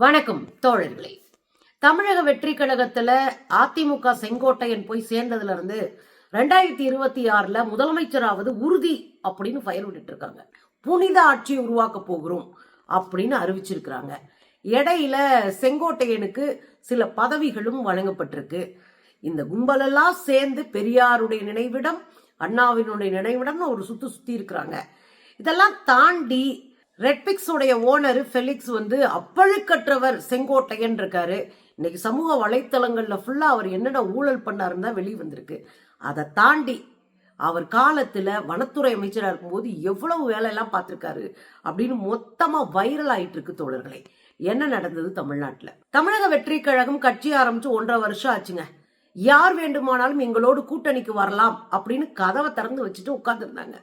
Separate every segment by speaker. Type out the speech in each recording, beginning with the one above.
Speaker 1: வணக்கம் தோழர்களே. தமிழக வெற்றி கழகத்துல அதிமுக செங்கோட்டையன் போய் சேர்ந்ததுல இருந்து ரெண்டாயிரத்தி இருபத்தி ஆறுல முதலமைச்சராவது உறுதி அப்படின்னு ஃபயர் விட்டுட்டு இருக்காங்க புனித ஆட்சி உருவாக்க போகிறோம் அப்படின்னு அறிவிச்சிருக்கிறாங்க. இடையில செங்கோட்டையனுக்கு சில பதவிகளும் வழங்கப்பட்டிருக்கு. இந்த கும்பலெல்லாம் சேர்ந்து பெரியாருடைய நினைவிடம் அண்ணாவினுடைய நினைவிடம்னு ஒரு சுத்து சுத்தி இருக்கிறாங்க. இதெல்லாம் தாண்டி ரெட்பிக்ஸோடைய ஓனர் ஃபெலிக்ஸ் வந்து அப்பழுக்கற்றவர் செங்கோட்டையன் இருக்காரு. இன்னைக்கு சமூக வலைத்தளங்களில் ஃபுல்லாக அவர் என்னென்ன ஊழல் பண்ணாருன்னு தான் வெளியே வந்திருக்கு. அதை தாண்டி அவர் காலத்தில் வனத்துறை அமைச்சராக இருக்கும்போது எவ்வளவு வேலையெல்லாம் பார்த்துருக்காரு அப்படின்னு மொத்தமாக வைரல் ஆயிட்டு இருக்கு தோழர்களே. என்ன நடந்தது தமிழ்நாட்டில்? தமிழக வெற்றி கழகம் கட்சி ஆரம்பிச்சு ஒன்றரை வருஷம் ஆச்சுங்க. யார் வேண்டுமானாலும் எங்களோடு கூட்டணிக்கு வரலாம் அப்படின்னு கதவை திறந்து வச்சுட்டு உட்காந்துருந்தாங்க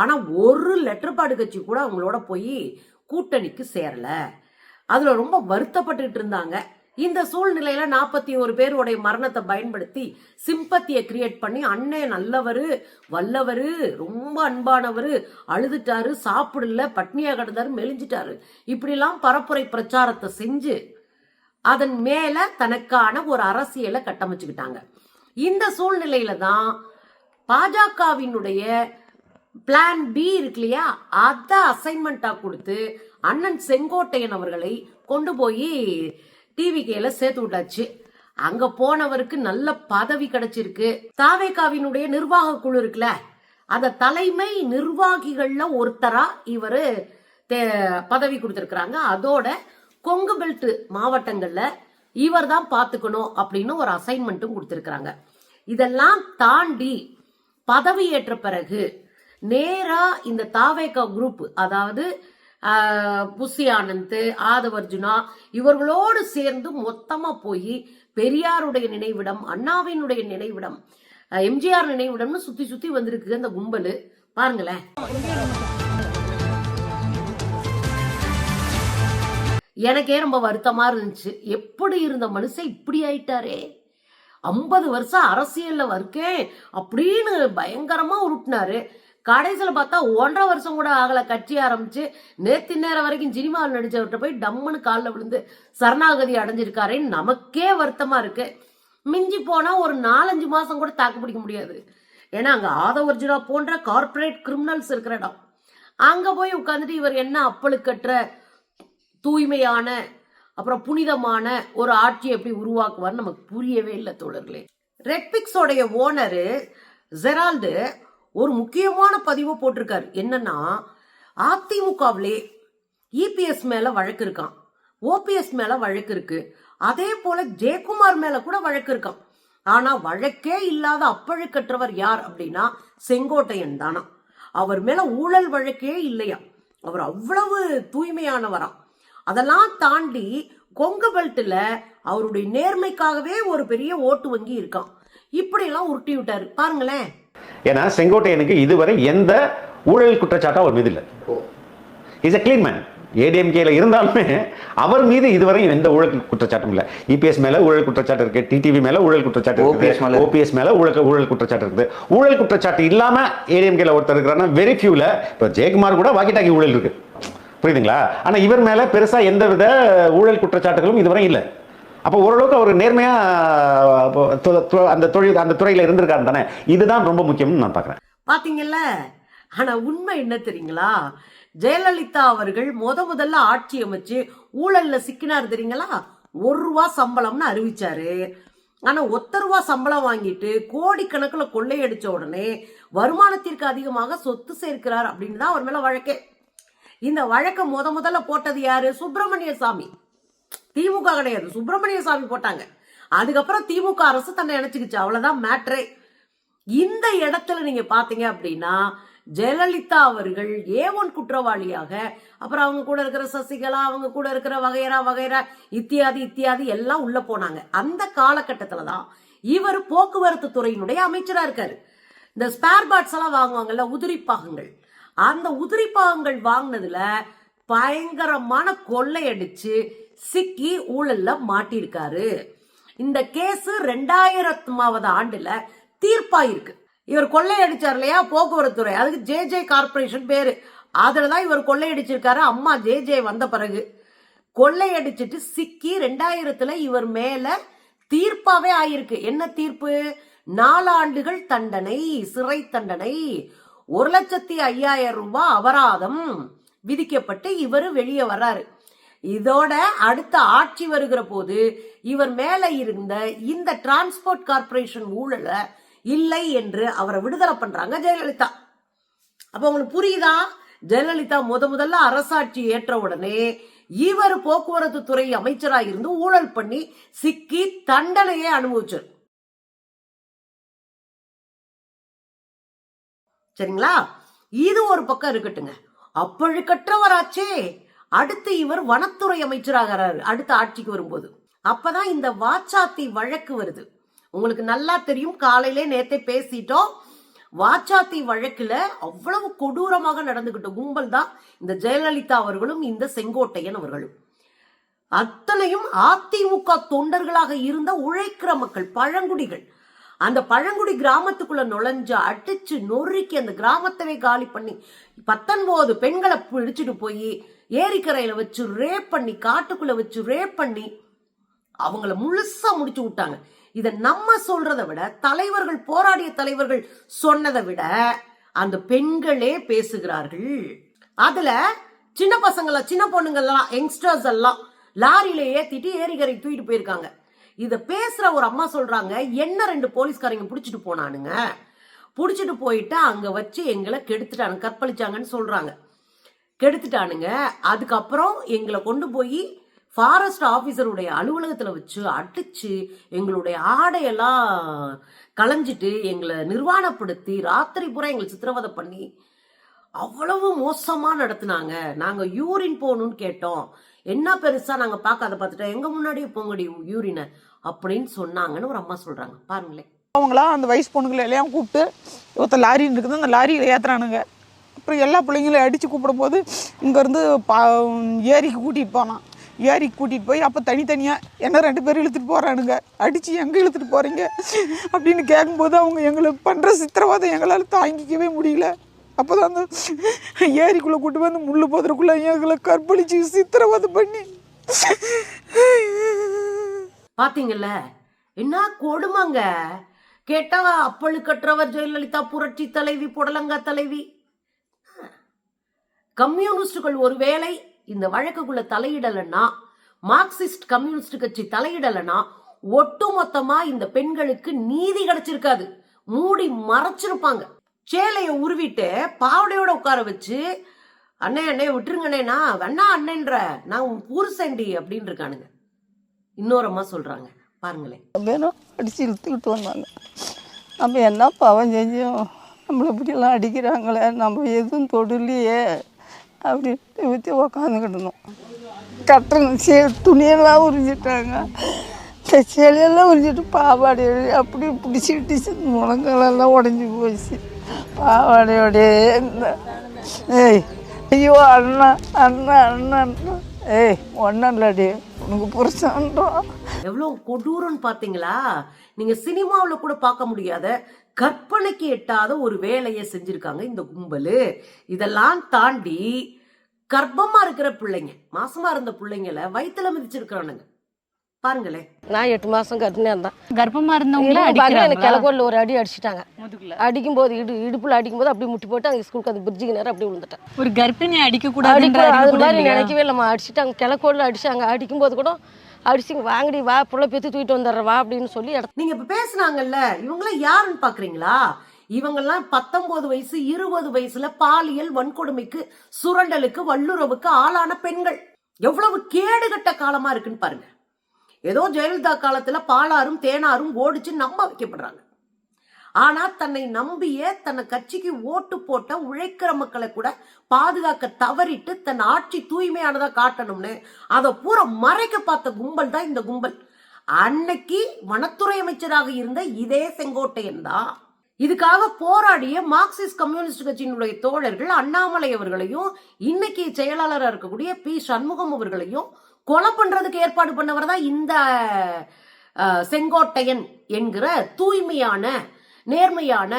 Speaker 1: ஆனால் ஒரு லெட்டர் பாடு கட்சி கூட அவங்களோட போய் கூட்டணிக்கு சேரல. அதில் ரொம்ப வருத்தப்பட்டுட்டு இருந்தாங்க. இந்த சூழ்நிலையில நாற்பத்தி ஒரு பேருடைய மரணத்தை பயன்படுத்தி சிம்பத்தியை கிரியேட் பண்ணி அண்ணே நல்லவர் வல்லவர் ரொம்ப அன்பானவர் அழுதுட்டாரு சாப்பிடல பட்னியாக கிடந்தாரு மெலிஞ்சிட்டாரு. இப்படிலாம் பரப்புரை பிரச்சாரத்தை செஞ்சு அதன் மேல தனக்கான ஒரு அரசியலை கட்டமைச்சுக்கிட்டாங்க. இந்த சூழ்நிலையில தான் பாஜகவினுடைய பிளான் பி இருக்கு இல்லையா அதை அசைன்மெண்ட்டாக கொடுத்து அண்ணன் செங்கோட்டையன் அவர்களை கொண்டு போய் டிவிகேல சேர்த்து விட்டாச்சு. அங்க போனவருக்கு நல்ல பதவி கிடைச்சிருக்கு. தாவேகாவினுடைய நிர்வாக குழு இருக்குல்ல அந்த தலைமை நிர்வாகிகள்ல ஒருத்தரா இவரு தே- பதவி கொடுத்திருக்கிறாங்க. அதோட கொங்கு பெல்ட் மாவட்டங்கள்ல இவர் தான் பாத்துக்கணும் அப்படின்னு ஒரு அசைன்மெண்ட்டும் கொடுத்திருக்கிறாங்க. இதெல்லாம் தாண்டி பதவி ஏற்ற பிறகு நேரா இந்த தாவேகா குரூப் அதாவது ஆஹ், புசி ஆனந்த் ஆதவர்ஜுனா இவர்களோடு சேர்ந்து மொத்தமா போய் பெரியாருடைய நினைவிடம் அண்ணாவினுடைய நினைவிடம் எம்ஜிஆர் நினைவிடம்னு சுத்தி சுத்தி வந்திருக்கு அந்த கும்பல். பாருங்களேன். எனக்கே ரொம்ப வருத்தமா இருந்துச்சு. எப்படி இருந்த மனுஷன் இப்படி ஆயிட்டாரே? ஐம்பது வருஷம் அரசியல்ல இருக்கேன் அப்படின்னு பயங்கரமா உருட்டினாரு. கடைசியில் பார்த்தா ஒன்றரை வருஷம் கூட ஆகலை கட்சி ஆரம்பிச்சு. நேத்து நேரம் வரைக்கும் சினிமாவில் நடிச்சவர்கிட்ட போய் டம்முன்னு காலில் விழுந்து சரணாகதி அடைஞ்சிருக்காருன்னு நமக்கே வருத்தமாக இருக்கு. மிஞ்சி போனால் ஒரு நாலஞ்சு மாதம் கூட தாக்கு பிடிக்க முடியாது. ஏன்னா அங்க ஆதவர்ஜுனா போன்ற கார்ப்பரேட் கிரிமினல்ஸ் இருக்கிற இடம். அங்கே போய் உட்காந்துட்டு இவர் என்ன அப்பழுக்கற்ற தூய்மையான அப்புறம் புனிதமான ஒரு ஆட்சியை எப்படி உருவாக்குவார்னு நமக்கு புரியவே இல்லை தோழர்களே. ரெட்பிக்ஸோடைய ஓனரு ஜெரால்டு ஒரு முக்கியமான பதிவை போட்டிருக்காரு. என்னன்னா அதிமுகவிலே இபிஎஸ் மேல வழக்கு இருக்கான் ஓபிஎஸ் மேல வழக்கு இருக்கு. அதே போல ஜெயக்குமார் மேல கூட வழக்கு இருக்கான் ஆனா வழக்கே இல்லாத அப்பழுக்கற்றவர் யார் அப்படின்னா செங்கோட்டையன் தானா அவர் மேல ஊழல் வழக்கே இல்லையா? அவர் அவ்வளவு தூய்மையானவராம். அதெல்லாம் தாண்டி கொங்கு பெல்ட்ல அவருடைய நேர்மைக்காகவே ஒரு பெரிய ஓட்டு வங்கி இருக்கான் இப்படி எல்லாம் உருட்டி விட்டாரு. பாருங்களேன்.
Speaker 2: ஏன்னா செங்கோட்டையனுக்கு இதுவரை எந்த ஊழல் குற்றச்சாட்டும் அவர் மீது இல்லை இஸ் a clean மேன் ஏடிஎம்கேல இருந்தாலுமே அவர் மீது இதுவரை எந்த ஊழல் குற்றச்சாட்டும் இல்லை. இபிஎஸ் மேல ஊழல் குற்றச்சாட்டு இருக்கு டிடிவி மேல ஊழல் குற்றச்சாட்டு இருக்கு. ஓபிஎஸ் மேல. ஊழல் ஊழல் குற்றச்சாட்டு இருக்குது. ஊழல் குற்றச்சாட்டு இல்லாம ஏடிஎம்கேல ஒருத்தர் இருக்கிறான்னா வெரி ஃபியூல இப்போ ஜெயக்குமார் கூட வாக்கி டாக்கி ஊழல் இருக்கு. புரியுதுங்களா? ஆனா இவர் மேல பெருசா எந்த வித ஊழல் குற்றச்சாட்டுகளும் இதுவரை இல்லை. அப்போ ஓரளவுக்கு அவர் நேர்மையாக அந்த தொழில் அந்த துறையில் இருந்திருக்காரு தானே? இதுதான் ரொம்ப முக்கியம்னு நான் பார்க்குறேன்
Speaker 1: பார்த்தீங்கல்ல ஆனால் உண்மை என்ன தெரியுங்களா? ஜெயலலிதா அவர்கள் முத முதல்ல ஆட்சி அமைச்சு ஊழல்ல சிக்கினார் தெரியுங்களா? ஒரு ரூபா சம்பளம்னு அறிவிச்சாரு. ஆனா ஒத்த ரூபா சம்பளம் வாங்கிட்டு கோடிக்கணக்கில் கொள்ளையடிச்ச உடனே வருமானத்திற்கு அதிகமாக சொத்து சேர்க்கிறார் அப்படின்னு தான் அவர் மேல வழக்கே. இந்த வழக்கை முத முதல்ல போட்டது யாரு? சுப்பிரமணிய சாமி. திமுக கிடையாது. சுப்பிரமணிய சாமி போட்டாங்க. அதுக்கப்புறம் திமுக அரசு தன்னை இணைச்சுக்கிச்சு. அவ்வளவுதான் மேட்ரே இந்த இடத்துல நீங்க பாத்தீங்க அப்படின்னா ஜெயலலிதா அவர்கள் ஏ ஒன் குற்றவாளியாக அப்புறம் அவங்க கூட இருக்கிற சசிகலா அவங்க கூட இருக்கிற வகைரா வகைரா இத்தியாதி இத்தியாதி எல்லாம் உள்ள போனாங்க. அந்த காலகட்டத்துல தான் இவர் போக்குவரத்து துறையினுடைய அமைச்சரா இருக்காரு. இந்த ஸ்பேர் பார்ட்ஸ் எல்லாம் வாங்குவாங்கல்ல உதிரி பாகங்கள். அந்த உதிரி பாகங்கள் வாங்கினதுல பயங்கரமான கொள்ளையடிச்சு சிக்கி ஊழல்ல மாட்டியிருக்காரு இந்த கேஸ் ரெண்டாயிரத்தாவது ஆண்டுல தீர்ப்பாயிருக்கு. இவர் கொள்ளையடிச்சார் இல்லையா? போக்குவரத்து துறை. அதுக்கு ஜே ஜே கார்பரேஷன் பேரு. அதில் தான் இவர் கொள்ளையடிச்சிருக்காரு. அம்மா ஜே ஜே வந்த பிறகு. கொள்ளையடிச்சிட்டு சிக்கி ரெண்டாயிரத்துல இவர் மேல தீர்ப்பாவே ஆயிருக்கு. என்ன தீர்ப்பு? நாலாண்டுகள் தண்டனை சிறை தண்டனை. ஒரு லட்சத்தி ஐயாயிரம் ரூபாய் அபராதம் விதிக்கப்பட்டு இவர் வெளியே வர்றாரு. இதோட அடுத்த ஆட்சி வருகிற போது இவர் மேல இருந்த இந்த டிரான்ஸ்போர்ட் கார்ப்பரேஷன் ஊழல இல்லை என்று அவரை விடுதலை பண்றாங்க ஜெயலலிதா. அப்ப உங்களுக்கு புரியுதா? ஜெயலலிதா முத முதல்ல அரசாட்சி ஏற்ற உடனே இவர் போக்குவரத்து துறை அமைச்சராக இருந்து ஊழல் பண்ணி சிக்கி தண்டனையை அனுபவிச்சார். சரிங்களா? இது ஒரு பக்கம் இருக்கட்டுங்க. அப்பழுக்கற்றவராச்சே. அடுத்து இவர் வனத்துறை அமைச்சராகிறாரு அடுத்த ஆட்சிக்கு வரும்போது. அப்பதான் இந்த வாச்சாத்தி வழக்கு வருது. உங்களுக்கு நல்லா தெரியும் காலையிலே நேத்தே பேசிட்டோம். வாச்சாத்தி வழக்குல அவ்வளவு கொடூரமாக நடந்துகிட்ட கும்பல் தான் இந்த ஜெயலலிதா அவர்களும் இந்த செங்கோட்டையன் அவர்களும். அத்தனையும் அதிமுக தொண்டர்களாக இருந்த உழைக்கிற மக்கள் பழங்குடிகள். அந்த பழங்குடி கிராமத்துக்குள்ள நுழைஞ்சு அடிச்சு நொறுக்கி அந்த கிராமத்தவே காலி பண்ணி பத்தொன்பது பெண்களை பிடிச்சிட்டு போய் ஏரிக்கரையில வச்சு ரேப் பண்ணி காட்டுக்குள்ள வச்சு ரேப் பண்ணி அவங்கள முழுசா முடிச்சு விட்டாங்க. இத நம்ம சொல்றதை விட தலைவர்கள் போராடிய தலைவர்கள் சொன்னதை விட அந்த பெண்களே பேசுகிறார்கள். அதுல சின்ன பசங்களா சின்ன பொண்ணுங்கெல்லாம் யங்ஸ்டர்ஸ் எல்லாம் லாரியில ஏத்திட்டு ஏரிக்கரை தூக்கிட்டு போயிருக்காங்க. இத பேசுற ஒரு அம்மா சொல்றாங்க என்ன ரெண்டு போலீஸ்காரங்க பிடிச்சிட்டு போனானுங்க? புடிச்சிட்டு போயிட்டு அங்க வச்சு எங்களை கெடுத்துட்டாங்க கற்பழிச்சாங்கன்னு சொல்றாங்க. கெடுத்துட்டானுங்க. அதுக்கப்புறம் எங்களை கொண்டு போய் ஃபாரஸ்ட் ஆஃபீஸருடைய அலுவலகத்தில் வச்சு அடிச்சு எங்களுடைய ஆடையெல்லாம் களைஞ்சிட்டு எங்களை நிர்வாணப்படுத்தி ராத்திரி பூரா எங்களை சித்திரவதை பண்ணி அவ்வளவு மோசமாக நடத்துனாங்க. நாங்கள் யூரின் போகணும்னு கேட்டோம். என்ன பெருசாக நாங்கள் பார்க்க பார்க்காத பார்த்துட்டோம் எங்கள் முன்னாடியே போங்கடி யூரினை அப்படின்னு சொன்னாங்கன்னு ஒரு அம்மா சொல்கிறாங்க பாருங்களேன்.
Speaker 3: அவங்களாம் அந்த வயசு பொண்ணுங்களை எல்லாம் கூப்பிட்டு ஒருத்த லாரின்னு இருக்குது அந்த லாரியில் ஏற்றுறானுங்க அப்புறம் எல்லா பிள்ளைங்களையும் அடித்து கூப்பிடும்போது இங்கேருந்து பா ஏரிக்கு கூட்டிகிட்டு போனான். ஏரிக்கு கூட்டிகிட்டு போய் அப்போ தனித்தனியாக என்ன ரெண்டு பேரும் இழுத்துட்டு போகிறானுங்க அடித்து எங்கே இழுத்துட்டு போகிறீங்க அப்படின்னு கேட்கும்போது அவங்க எங்களுக்கு பண்ணுற சித்திரவதை எங்களால் தாங்கிக்கவே முடியல. அப்போ தான் அந்த ஏரிக்குள்ளே கூட்டு வந்து முள்ளு போதுறக்குள்ளே எங்களை கற்பழிச்சு சித்திரவதை பண்ணி.
Speaker 1: பார்த்தீங்கல்ல என்ன கொடுமாங்க? கேட்டா அப்பழுக்கற்றவர் ஜெயலலிதா புரட்சி தலைவி புடலங்கா தலைவி. கம்யூனிஸ்டுகள் ஒருவேளை இந்த வழக்குக்குள்ள தலையிடலைன்னா மார்க்சிஸ்ட் கம்யூனிஸ்ட் கட்சி தலையிடலைன்னா ஒட்டுமொத்தமா இந்த பெண்களுக்கு நீதி கிடைச்சிருக்காது. மூடி மறைச்சிருப்பாங்க. சேலையை உருவிட்டு பாவடையோட உட்கார வச்சு அண்ணே அண்ணே விட்டுருங்கண்ணேனா வேணா அண்ணன்ற நான் உன் புருஷன்டி அப்படின்னு இருக்கானுங்க இன்னொரு அம்மா சொல்றாங்க. பாருங்களேன்.
Speaker 4: பேரும் அடித்து இழுத்துக்கிட்டு வந்தாங்க. நம்ம என்ன பாவம் செஞ்சோம்? நம்மளை இப்படியெல்லாம் அடிக்கிறாங்களே? நம்ம எதுவும் தொடலையே? அப்படின்ட்டு ஊற்றி உக்காந்துக்கிட்டு இருந்தோம் கட்டணும் சே துணியெல்லாம் உறிஞ்சிட்டாங்க. இந்த சேலையெல்லாம் உறிஞ்சிட்டு பாவாடை அப்படி பிடிச்சி விட்டுச்சு முழங்கலெல்லாம் உடஞ்சி போச்சு. பாவாடையோடே இந்த ஏய் ஐயோ அண்ணா அண்ணா அண்ணா அண்ணா. ஏய் ஒன்றும் இல்லடி உனக்கு புருஷன்றோம்
Speaker 1: எவ்வளோ கொடூரம்னு பார்த்தீங்களா? நீங்கள் சினிமாவில் கூட பார்க்க முடியாத கற்பனைக்கு எட்டாத ஒரு வேலையை செஞ்சிருக்காங்க இந்த கும்பல். இதெல்லாம் தாண்டி கர்ப்பமா இருக்கிற பிள்ளைங்க மாசமா இருந்த பிள்ளைங்கள வயித்துல மிதிச்சிருக்கிறானுங்க பாருங்களேன்.
Speaker 5: நான் எட்டு மாசம் கர்ப்பிணியா இருந்தேன்
Speaker 6: கர்ப்பமா இருந்தவங்கள
Speaker 5: எனக்கு கிழக்கோல்ல ஒரு அடி அடிச்சிட்டாங்க. அடிக்கும் போது இடு இடுப்புல அடிக்கும் போது அப்படியே முட்டி போட்டு அங்க ஸ்கூலுக்கு அந்த பிரிட்ஜுக்கு நேரம் அப்படியே விழுந்துட்டேன்.
Speaker 6: ஒரு கர்ப்பிணி அடிக்க அறிவு
Speaker 5: அது
Speaker 6: கூட
Speaker 5: மாதிரி? நினைக்கவே இல்லைம்மா. அடிச்சிட்டாங்க கிழக்கோல்ல அடிச்சாங்க. அடிக்கும் போது கூட அடிச்சு வாங்கடி வா புள்ள பெற்று தூக்கிட்டு வந்துடுற வா அப்படின்னு சொல்லி இடத்த
Speaker 1: நீங்க இப்ப பேசுனாங்கல்ல இவங்களாம் யாருன்னு பாக்குறீங்களா? இவங்கெல்லாம் பத்தொன்பது வயசு இருபது வயசுல பாலியல் வன்கொடுமைக்கு சுரண்டலுக்கு வல்லுறவுக்கு ஆளான பெண்கள். எவ்வளவு கேடுகட்ட காலமா இருக்குன்னு பாருங்க. ஏதோ ஜெயலலிதா காலத்துல பாலாரும் தேனாரும் ஓடிச்சு நம்ப வைக்கப்படுறாங்க. ஆனா தன்னை நம்பிய தன்னை கட்சிக்கு ஓட்டு போட்ட உழைக்கிற மக்களை கூட பாதுகாக்க தவறிட்டு தன் ஆட்சி தூய்மையானதா காட்டணும்னு. அதை பூரா மறைக்க பார்த்த கும்பல் தான் இந்த கும்பல். அன்னைக்கு வனத்துறை அமைச்சராக இருந்த இதே செங்கோட்டையன் தான். இதுக்காக போராடிய மார்க்சிஸ்ட் கம்யூனிஸ்ட் கட்சியினுடைய தோழர்கள் அண்ணாமலை அவர்களையும் இன்னைக்கு செயலாளராக இருக்கக்கூடிய பி. சண்முகம் அவர்களையும் கொலை பண்றதுக்கு ஏற்பாடு பண்ணவர் தான் இந்த செங்கோட்டையன் என்கிற தூய்மையான நேர்மையான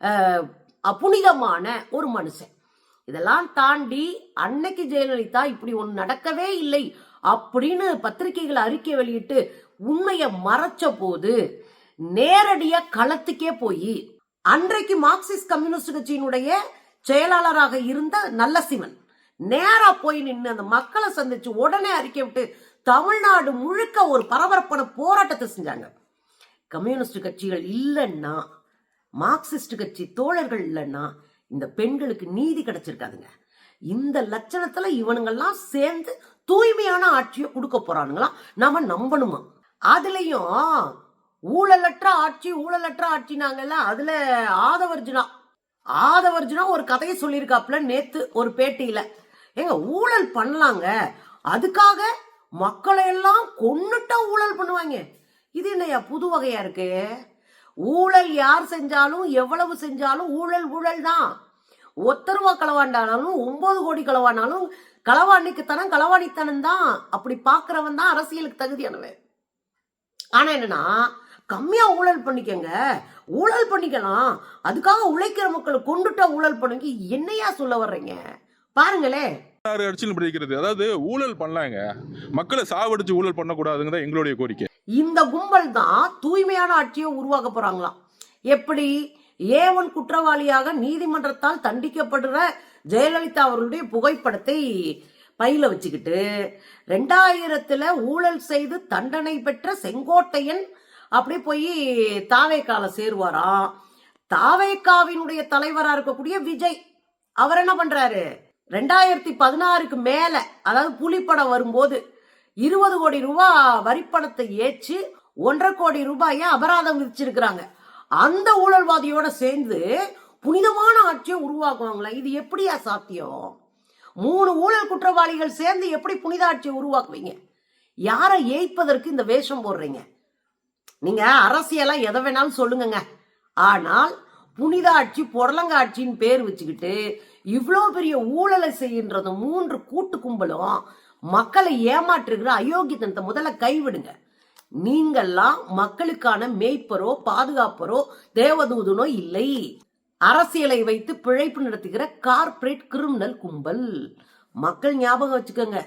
Speaker 1: அஹ், புனிதமான ஒரு மனுஷன். இதெல்லாம் தாண்டி அன்னைக்கு ஜெயலலிதா இப்படி ஒன்று நடக்கவே இல்லை அப்படின்னு பத்திரிகைகள் அறிக்கை வெளியிட்டு உண்மையை மறைச்ச போது நேரடியா களத்துக்கே போய் அன்றைக்கு மார்க்சிஸ்ட் கம்யூனிஸ்ட் கட்சியினுடைய செயலாளராக இருந்த நல்லசிவன் நேரா போய் நின்று அந்த மக்களை சந்திச்சு உடனே அறிக்கை விட்டு தமிழ்நாடு முழுக்க ஒரு பரபரப்பான போராட்டத்தை செஞ்சாங்க. கம்யூனிஸ்ட் கட்சிகள் இல்லைன்னா மார்க்சிஸ்ட் கட்சி தோழர்கள் இல்லைன்னா இந்த பெண்களுக்கு நீதி கிடைச்சிருக்காதுங்க. இந்த லட்சணத்துல இவனுங்கெல்லாம் சேர்ந்து தூய்மையான ஆட்சியை கொடுக்க போறானுங்களா? நாம நம்பணுமா? அதுலயும் ஊழலற்ற ஆட்சி ஊழலற்ற ஆட்சினாங்கல்ல அதுல ஆதவர்ஜுனா. ஆதவர்ஜுனா ஒரு கதையை சொல்லியிருக்காப்புல நேத்து ஒரு பேட்டியில. ஏங்க ஊழல் பண்ணலாங்க. அதுக்காக மக்களை எல்லாம் கொன்னுட்டா ஊழல் பண்ணுவாங்க. இது என்னய்யா புது வகையா இருக்கு? ஊழல் யார் செஞ்சாலும் எவ்வளவு செஞ்சாலும் ஊழல் ஊழல் தான் ஒத்த ரூபா களவாண்டானாலும் ஒன்பது கோடி களவானாலும் களவாணிக்கு களவாணித்தனம் தான் அப்படி பாக்குறவன் தான் அரசியலுக்கு தகுதியானவன். ஆனா என்னன்னா கம்மியா ஊழல் பண்ணிக்கங்க. ஊழல் பண்ணிக்கலாம். அதுக்காக உழைக்கிற மக்களை கொண்டுட்டா ஊழல் பண்ணுங்க. என்னையா சொல்ல வர்றீங்க? பாருங்களே.
Speaker 7: அடிச்சு பிடிக்கிறது அதாவது ஊழல் பண்ணலாங்க. மக்களை சாவடிச்சு ஊழல் பண்ணக்கூடாதுங்க தான் எங்களுடைய கோரிக்கை.
Speaker 1: இந்த கும்பல் தான் தூய்மையான ஆட்சியை உருவாக்க போறாங்களாம். எப்படி? ஏவன் குற்றவாளியாக நீதிமன்றத்தால் தண்டிக்கப்படுற ஜெயலலிதா அவர்களுடைய புகைப்படத்தை பையில வச்சுக்கிட்டு ரெண்டாயிரத்துல ஊழல் செய்து தண்டனை பெற்ற செங்கோட்டையன் அப்படி போய் தாவேக்கால சேருவாராம். தாவேக்காவினுடைய தலைவரா இருக்கக்கூடிய விஜய் அவர் என்ன பண்றாரு? ரெண்டாயிரத்தி பதினாறுக்கு மேல அதாவது புலிப்படம் வரும்போது இருபது கோடி ரூபாய் வரிப்பணத்தை ஏற்றி ஒன்றரை கோடி ரூபாயை அபராதம் விதிச்சிருக்கிறாங்க. அந்த ஊழல்வாதியோட சேர்ந்து புனிதமான ஆட்சியை உருவாக்குவாங்களா இது எப்படியா சாத்தியம்? மூணு ஊழல் குற்றவாளிகள் சேர்ந்து எப்படி புனித ஆட்சியை உருவாக்குவீங்க? யாரை ஏய்ப்பதற்கு இந்த வேஷம் போடுறீங்க? நீங்க அரசியலா எதை வேணாலும் சொல்லுங்கங்க. ஆனால் புனித ஆட்சி புடலங்காட்சின்னு பேர் வச்சுக்கிட்டு இவ்வளோ பெரிய ஊழலை செய்கின்றது மூன்று கூட்டு கும்பலும் மக்களை ஏமாற்றுகிற அயோக்கியத்தனத்தை முதல்ல கைவிடுங்க. நீங்கள்லாம் மக்களுக்கான மேய்ப்பரோ பாதுகாப்பரோ தேவதூதனோ இல்லை. அரசியலை வைத்து பிழைப்பு நடத்துகிற கார்ப்பரேட் கிரிமினல் கும்பல். மக்கள் ஞாபகம் வச்சுக்கோங்க.